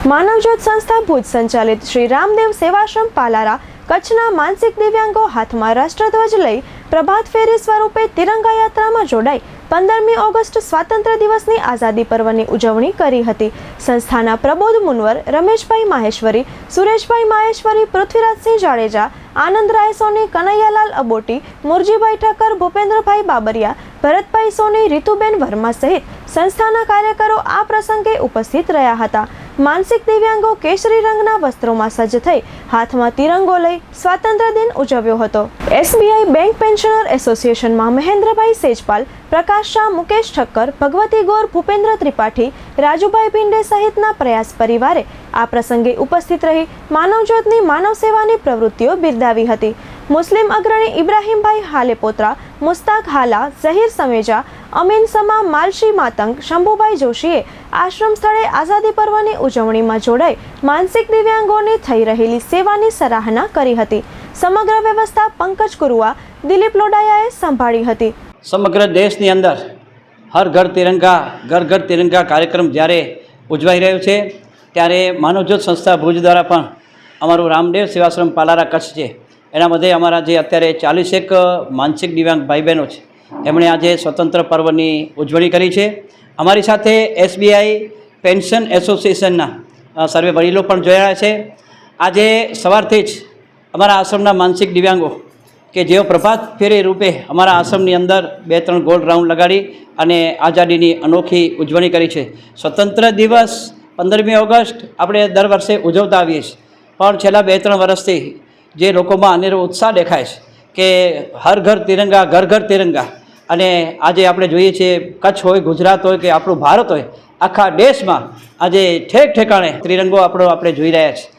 માનવજ્યોત સંસ્થા ભુજ સંચાલિત શ્રી રામદેવ સેવાશ્રમ પાલારા કચ્છના માનસિક દિવ્યાંગો હાથમાં રાષ્ટ્રધ્વજ લઈ પ્રભાત ફેરી સ્વરૂપે તિરંગા યાત્રામાં જોડાઈ પંદરમી ઓગસ્ટ સ્વાતંત્ર્ય દિવસની આઝાદી પર્વની ઉજવણી કરી હતી. સંસ્થાના પ્રબોધ મુનવર રમેશભાઈ માહેશ્વરી, સુરેશભાઈ માહેશ્વરી, પૃથ્વીરાજસિંહ જાડેજા આનંદરાય સોની, કનૈયાલાલ અબોટી, મુરજીભાઈ ઠક્કર, ભૂપેન્દ્રભાઈ બાબરિયા, ભરતભાઈ સોની, રીતુબેન વર્મા સહિત સંસ્થાના કાર્યકરો આ પ્રસંગે ઉપસ્થિત રહ્યા હતા. માનસિક દિવ્યાંગો કેસરી રંગના વસ્ત્રોમાં સજ્જ થઈ હાથમાં તિરંગો લઈ સ્વાતંત્ર્ય દિન ઉજવ્યો હતો. એસબીઆઈ બેંક પેન્શનર એસોસિએશનમાં મહેન્દ્રભાઈ સેજપાલ, પ્રકાશ શાહ, મુકેશ ઠક્કર, ભગવતી ગોર, ભૂપેન્દ્ર ત્રિપાઠી, રાજુભાઈ ભિંડે સહિતના પ્રયાસ પરિવારે આ પ્રસંગે ઉપસ્થિત રહી માનવજ્યોતની માનવ સેવાની પ્રવૃત્તિઓ બિરદાવી હતી. મુસ્લિમ અગ્રણી ઇબ્રાહીમભાઈ હાલેપોત્રા, મુસ્તાક હાલા, ઝહીર સમેજા અમીન સમા માલશી માતંગ, શંભુભાઈ જોશીએ આશ્રમ સ્થળે આઝાદી પર્વની ઉજવણીમાં જોડાઈ માનસિક દિવ્યાંગોની થઈ રહેલી સેવાની સરાહના કરી હતી. સમગ્ર વ્યવસ્થા પંકજ કુરુઆ દિલીપ લોડાયાએ સંભાળી હતી. સમગ્ર દેશની અંદર હર ઘર તિરંગા, ઘર ઘર તિરંગા કાર્યક્રમ જ્યારે ઉજવાઈ રહ્યો છે, ત્યારે માનવજ્યોત સંસ્થા ભુજ દ્વારા પણ અમારું રામદેવ સેવાશ્રમ પાલારા કચ્છ છે, એના બધે અમારા જે અત્યારે ચાલીસેક માનસિક દિવ્યાંગ ભાઈ બહેનો છે એમણે આજે સ્વતંત્ર પર્વની ઉજવણી કરી છે. અમારી સાથે એસબીઆઈ પેન્શન એસોસિએશનના સર્વે વડીલો પણ જોયા છે. આજે સવારથી જ અમારા આશ્રમના માનસિક દિવ્યાંગો કે જેઓ પ્રભાત ફેરી રૂપે અમારા આશ્રમની અંદર બે ત્રણ ગોલ્ડ રાઉન્ડ લગાડી અને આઝાદીની અનોખી ઉજવણી કરી છે. સ્વતંત્ર દિવસ પંદરમી ઓગસ્ટ આપણે દર વર્ષે ઉજવતા આવીએ છીએ. પણ છેલ્લા બે ત્રણ વર્ષથી જે લોકોમાં અનેરો ઉત્સાહ દેખાય છે કે હર ઘર તિરંગા, ઘર ઘર તિરંગા અને આજે આપણે જોઈએ છીએ કચ્છ હોય, ગુજરાત હોય કે આપણું ભારત હોય, આખા દેશમાં આજે ઠેક ઠેકાણે ત્રિરંગો આપણો આપણે જોઈ રહ્યા છીએ.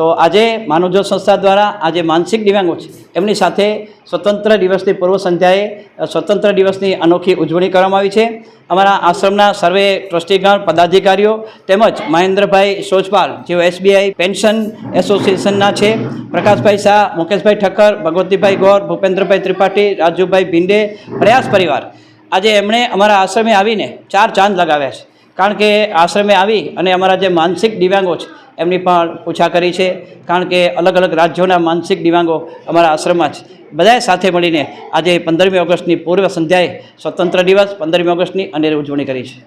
તો આજે માનવજ્યોત સંસ્થા દ્વારા આજે માનસિક દિવ્યાંગો છે. એમની સાથે સ્વતંત્ર દિવસની પૂર્વ સંધ્યાએ સ્વતંત્ર દિવસની અનોખી ઉજવણી કરવામાં આવી છે. અમારા આશ્રમના સર્વે ટ્રસ્ટીગણ, પદાધિકારીઓ તેમજ મહેન્દ્રભાઈ સોજપાલ, જેઓ એસબીઆઈ પેન્શન એસોસિએશનના છે. પ્રકાશભાઈ શાહ, મુકેશભાઈ ઠક્કર, ભગવતીભાઈ ગોર, ભૂપેન્દ્રભાઈ ત્રિપાઠી, રાજુભાઈ ભિંડે, પ્રયાસ પરિવાર. આજે એમણે અમારા આશ્રમે આવીને ચાર ચાંદ લગાવ્યા છે. કારણ કે આશ્રમે આવી અને અમારા જે માનસિક દિવ્યાંગો છે એમની પણ પૂછા કરી છે. કારણ કે અલગ અલગ રાજ્યોના માનસિક દિવ્યાંગો અમારા આશ્રમમાં જ બધાએ સાથે મળીને આજે પંદરમી ઓગસ્ટની પૂર્વ સંધ્યાએ સ્વતંત્ર દિવસ, પંદરમી ઓગસ્ટની અનેરી ઉજવણી કરી છે.